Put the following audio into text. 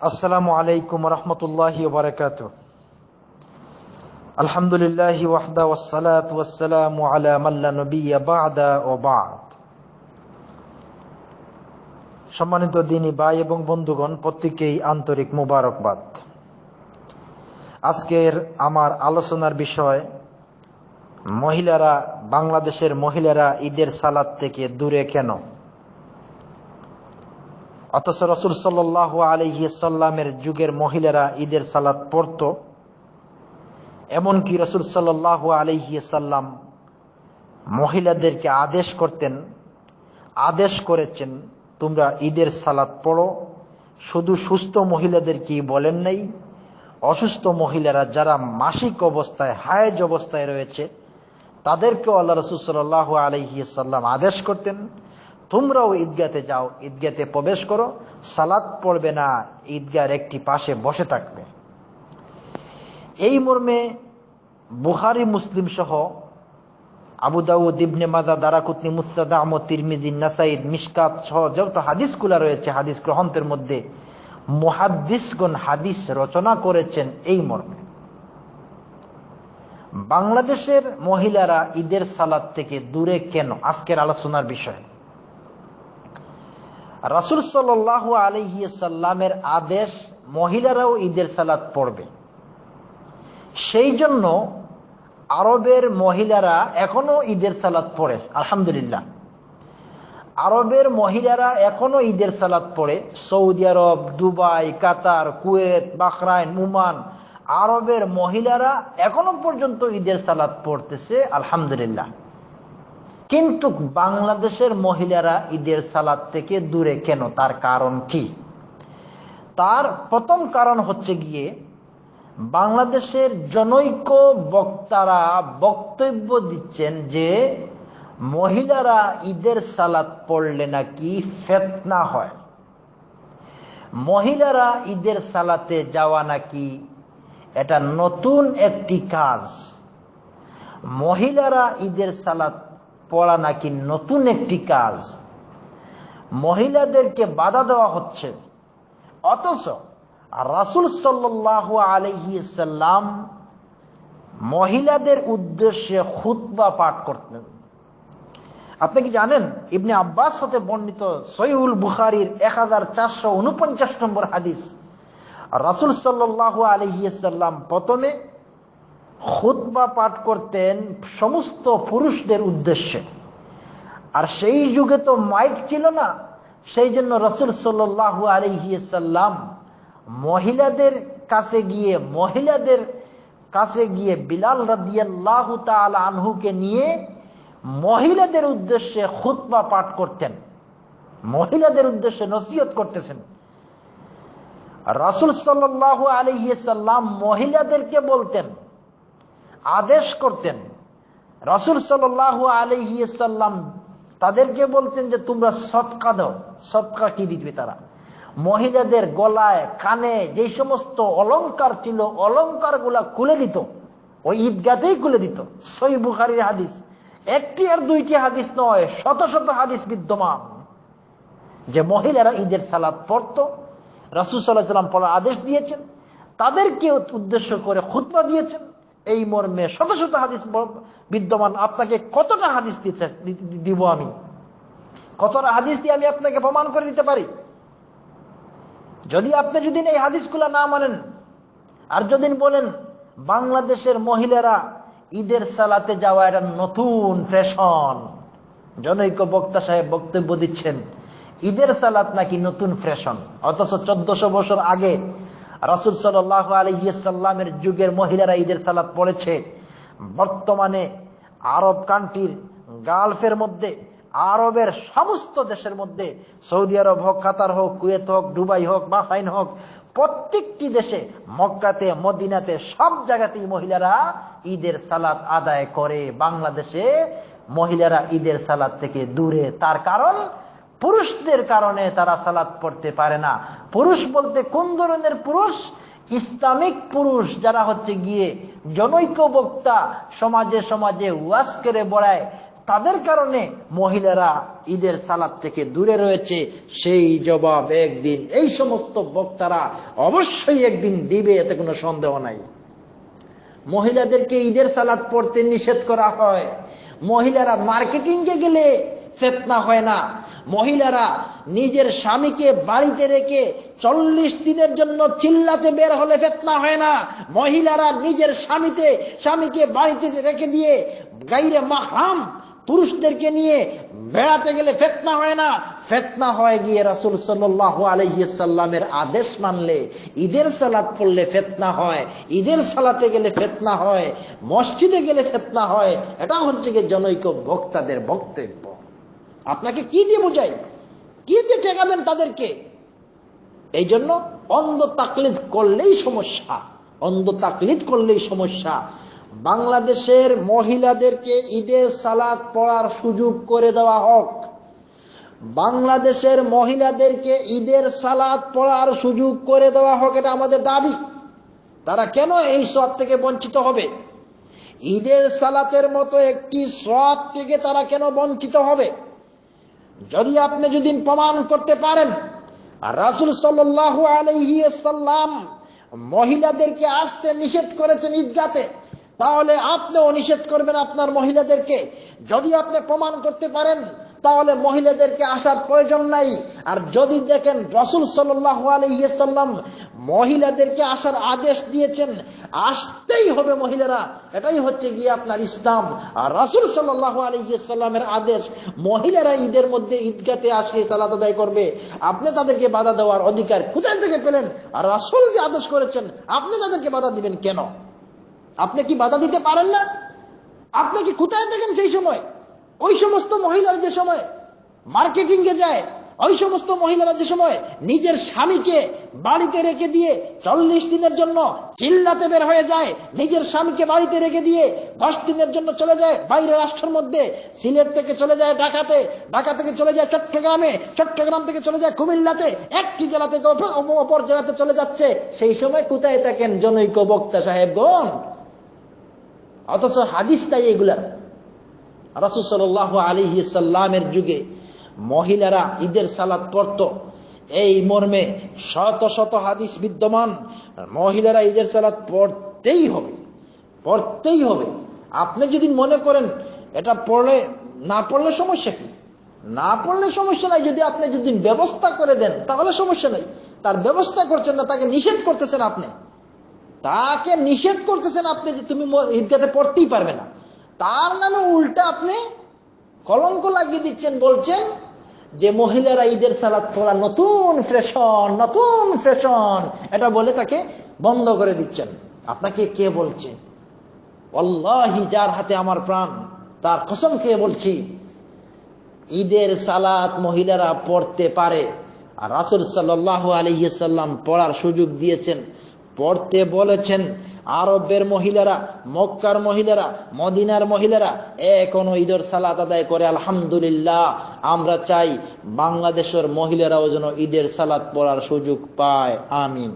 আসসালামু আলাইকুম রহমতুল্লাহ বারকাত আলহামদুলিল্লাহ ওয়াহদা ওয়াসসালাত ওয়াসসালামু আলা মাল্লা নবিয়্যা বা'দা ও বা'দ। সম্মানিত দিনী ভাই এবং বন্ধুগণ, প্রত্যেকেই আন্তরিক মুবারকবাদ। আজকের আমার আলোচনার বিষয়, মহিলারা, বাংলাদেশের মহিলারা ঈদের সালাদ থেকে দূরে কেন? অথচ রসুল সাল্লাহ আলহিসাল্লামের যুগের মহিলারা ঈদের সালাত পড়ত। এমনকি রসুল সাল্লাহ আলহিসাল্লাম মহিলাদেরকে আদেশ করতেন, আদেশ করেছেন, তোমরা ঈদের সালাত পড়ো। শুধু সুস্থ মহিলাদেরকে বলেন নাই, অসুস্থ মহিলারা যারা মাসিক অবস্থায়, হায়েজ অবস্থায় রয়েছে, তাদেরকেও আল্লাহ রসুল সাল্লাহ আলহিসাল্লাম আদেশ করতেন তোমরাও ঈদগাতে যাও, ঈদগাতে প্রবেশ করো সালাদ পড়বে না, ঈদগার একটি পাশে বসে থাকবে। এই মর্মে বুখারি, মুসলিম সহ আবু দাউদ, ইবনে মাদা দারাকুতনি মুস্তাদা আহমদ, তিরমিজি নাসাইদ মিসকাত সহ যত হাদিসগুলা রয়েছে, হাদিস গ্রহন্তের মধ্যে মুহাদ্দিসগণ হাদিস রচনা করেছেন এই মর্মে। বাংলাদেশের মহিলারা ঈদের সালাদ থেকে দূরে কেন? আজকের আলোচনার বিষয়। রাসুল সাল আলহিসাল্লামের আদেশ, মহিলারাও ঈদের সালাত পড়বে। সেই জন্য আরবের মহিলারা এখনও ঈদের সালাত পড়ে, আলহামদুলিল্লাহ। আরবের মহিলারা এখনও ঈদের সালাত পড়ে, Saudi Arab, Dubai, Qatar, Kuwait Bahrain Oman আরবের মহিলারা এখনও পর্যন্ত ঈদের সালাত পড়তেছে, আলহামদুলিল্লাহ। কিন্তু বাংলাদেশের মহিলারা ঈদের সালাদ থেকে দূরে কেন? তার কারণ কি? তার প্রথম কারণ হচ্ছে গিয়ে বাংলাদেশের জনৈক বক্তারা বক্তব্য দিচ্ছেন যে মহিলারা ঈদের সালাদ পড়লে নাকি ফেতনা হয়। মহিলারা ঈদের সালাতে যাওয়া নাকি এটা নতুন একটি কাজ। মহিলারা ঈদের সালাত পড়া নাকি নতুন একটি কাজ? মহিলাদেরকে বাধা দেওয়া হচ্ছে। অথচ রাসুল সাল্লাহ আলহিসাল্লাম মহিলাদের উদ্দেশ্যে খুতবা পাঠ করতেন। আপনি কি জানেন, ইবনে আব্বাস হতে বর্ণিত সৈহুল বুখারির এক হাজার চারশো উনপঞ্চাশ নম্বর হাদিস। রাসুল সাল্লাহ আলহিসাল্লাম প্রথমে খুতবা পাঠ করতেন সমস্ত পুরুষদের উদ্দেশ্যে। আর সেই যুগে তো মাইক ছিল না, সেই জন্য রসুল সাল্লাহ আলহিসাল্লাম মহিলাদের কাছে গিয়ে, মহিলাদের কাছে গিয়ে বিলাল রাদিয়াল্লাহ আনহুকে নিয়ে মহিলাদের উদ্দেশ্যে খুতবা পাঠ করতেন। মহিলাদের উদ্দেশ্যে নসিহত করতেছেন। রাসুল সাল্লাহ আলহিসাল্লাম মহিলাদেরকে বলতেন আদেশ করতেন। রসুল সাল্লাহ আলহিসাল্লাম তাদেরকে বলতেন যে, তোমরা সৎকা দাও। সৎকা কি দিবে তারা? মহিলাদের গলায়, কানে যে সমস্ত অলঙ্কার ছিল অলঙ্কারগুলা খুলে দিত। ওই ঈদগাতেই খুলে দিত। সই বুখারির হাদিস। একটি আর দুইটি হাদিস নয়, শত শত হাদিস বিদ্যমান। যে মহিলারা ঈদের সালাদ পড়ত, রসুল সাল্লাহ সাল্লাম পড়ার আদেশ দিয়েছেন। তাদেরকে উদ্দেশ্য করে খুতবা দিয়েছেন। এই মর্মে শত শত হাদিস বিদ্যমান। আপনাকে কতটা হাদিস দিব আমি? কতটা হাদিস দিয়ে আমি আপনাকে প্রমাণ করে দিতে পারি? যদি আপনি যদি এই হাদিসগুলা না মানেন, আর যদি বলেন, বাংলাদেশের মহিলারা ঈদের সালাতে যাওয়া একটা নতুন ফ্যাশন। জনৈক বক্তা সাহেব বক্তব্য দিচ্ছেন, ঈদের সালাত নাকি নতুন ফ্যাশন? অথচ চোদ্দশো বছর আগে রাসুল সাল্লাহ আলহিসাল্লামের যুগের মহিলারা ঈদের সালাত পড়েছে। বর্তমানে আরব কান্ট্রির গালফের মধ্যে, আরবের সমস্ত দেশের মধ্যে, সৌদি আরব হোক, কাতার হোক, কুয়েত হোক, দুবাই হোক, বাহরাইন হোক, প্রত্যেকটি দেশে, মক্কাতে, মদিনাতে, সব জায়গাতেই মহিলারা ঈদের সালাত আদায় করে। বাংলাদেশে মহিলারা ঈদের সালাত থেকে দূরে। তার কারণ পুরুষদের কারণে তারা সালাত পড়তে পারে না। পুরুষ বলতে কোন ধরনের পুরুষ? ইসলামিক পুরুষ যারা হচ্ছে গিয়ে জনৈক বক্তা সমাজে সমাজে ওয়াজ করে বড়ায়, তাদের কারণে মহিলারা ঈদের সালাদ থেকে দূরে রয়েছে। সেই জবাব একদিন এই সমস্ত বক্তারা অবশ্যই একদিন দিবে, এতে কোনো সন্দেহ নাই। মহিলাদেরকে ঈদের সালাদ পড়তে নিষেধ করা হয়। মহিলারা মার্কেটিংয়ে গেলে ফেতনা হয় না। মহিলারা নিজের স্বামীকে বাড়িতে রেখে চল্লিশ দিনের জন্য চিল্লাতে বের হলে ফেতনা হয় না। মহিলারা নিজের স্বামীতে, স্বামীকে বাড়িতে রেখে দিয়ে গাইরে মাহরাম পুরুষদেরকে নিয়ে বেড়াতে গেলে ফেতনা হয় না। ফেতনা হয় গিয়ে রাসুল সাল্লাহ আলহিসাল্লামের আদেশ মানলে, ঈদের সালাত পড়লে ফেতনা হয়, ঈদের সালাতে গেলে ফেতনা হয়, মসজিদে গেলে ফেতনা হয়। এটা হচ্ছে গিয়ে জনৈক বক্তাদের বক্তব্য। আপনাকে কি দিয়ে বোঝাই? কি দিয়ে ঠেকাবেন তাদেরকে? এই জন্য অন্ধ তাকলিদ করলেই সমস্যা। অন্ধ তাকলিদ করলেই সমস্যা। বাংলাদেশের মহিলাদেরকে ঈদের সালাদ পড়ার সুযোগ করে দেওয়া হোক। বাংলাদেশের মহিলাদেরকে ঈদের সালাদ পড়ার সুযোগ করে দেওয়া হোক, এটা আমাদের দাবি। তারা কেন এই সব থেকে বঞ্চিত হবে? ঈদের সালাতের মতো একটি সব থেকে তারা কেন বঞ্চিত হবে? যদি আপনি যদি প্রমাণ করতে পারেন রাসুল সাল্লাহ আলহিসাল্লাম মহিলাদেরকে আসতে নিষেধ করেছেন ঈদগাতে, তাহলে আপনিও নিষেধ করবেন আপনার মহিলাদেরকে। যদি আপনি প্রমাণ করতে পারেন, তাহলে মহিলাদেরকে আসার প্রয়োজন নাই। আর যদি দেখেন রসুল সাল্লাহ আলহিসাল্লাম মহিলাদেরকে আসার আদেশ দিয়েছেন, আসতেই হবে মহিলারা। এটাই হচ্ছে গিয়ে আপনার ইসলাম। আর রাসুল সাল্লাহ আলহিসাল্লামের আদেশ, মহিলারা ঈদের মধ্যে ঈদগাতে আসিয়ে সালাত আদায় করবে। আপনি তাদেরকে বাধা দেওয়ার অধিকার কোথায় থেকে পেলেন? আর রাসুল যে আদেশ করেছেন, আপনি তাদেরকে বাধা দিবেন কেন? আপনি কি বাধা দিতে পারেন না? আপনি কি কোথায় দেখেন সেই সময়? ওই সমস্ত মহিলার যে সময় মার্কেটিং এ যায় ওই সমস্ত মহিলারা যে সময় নিজের স্বামীকে বাড়িতে রেখে দিয়ে চল্লিশ দিনের জন্য চিল্লাতে বের হয়ে যায়, নিজের স্বামীকে বাড়িতে রেখে দিয়ে দশ দিনের জন্য চলে যায় বাইরে রাষ্ট্রের মধ্যে, সিলেট থেকে চলে যায় ঢাকাতে, ঢাকা থেকে চলে যায় চট্টগ্রামে, চট্টগ্রাম থেকে চলে যায় কুমিল্লাতে, একটি জেলা থেকে অপর জেলাতে চলে যাচ্ছে। সেই সময় কোথায় থাকেন জনৈক বক্তা সাহেবগণ? অথচ হাদিস তাই এগুলা। রাসুসাল্লাহ আলিহি সাল্লামের যুগে মহিলারা ঈদের সালাদ পড়ত। এই মর্মে শত শত হাদিস বিদ্যমান। মহিলারা ঈদের সালাদ পড়তেই হবে পড়তেই হবে। আপনি যদি মনে করেন এটা পড়লে, না পড়লে সমস্যা কি? না পড়লে সমস্যা নাই। যদি আপনি যদি ব্যবস্থা করে দেন, তাহলে সমস্যা নাই। তার ব্যবস্থা করছেন না, তাকে নিষেধ করতেছেন আপনি। তাকে নিষেধ করতেছেন আপনি যে তুমি ঈদগাতে পড়তেই পারবে না। তার নামে উল্টা আপনি কলঙ্ক লাগিয়ে দিচ্ছেন, বলছেন যে মহিলারা ঈদের সালাদ পড়া নতুন ফ্যাশন নতুন ফ্যাশন, এটা বলে তাকে বন্ধ করে দিচ্ছেন। আপনাকে কে বলছে? অল্লাহি যার হাতে আমার প্রাণ, তার কসম কে বলছি? ঈদের সালাত মহিলারা পড়তে পারে। আর রাসুল সাল্লাহ আলহিসাল্লাম পড়ার সুযোগ দিয়েছেন। পড়তে বলেছেন, আরবের মহিলারা, মক্কার মহিলারা, মদিনার মহিলারা, এখনও ঈদের সালাত আদায় করে, আলহামদুলিল্লাহ, আমরা চাই বাংলাদেশের মহিলারাও যেন ঈদের সালাত পড়ার সুযোগ পায়, আমিন।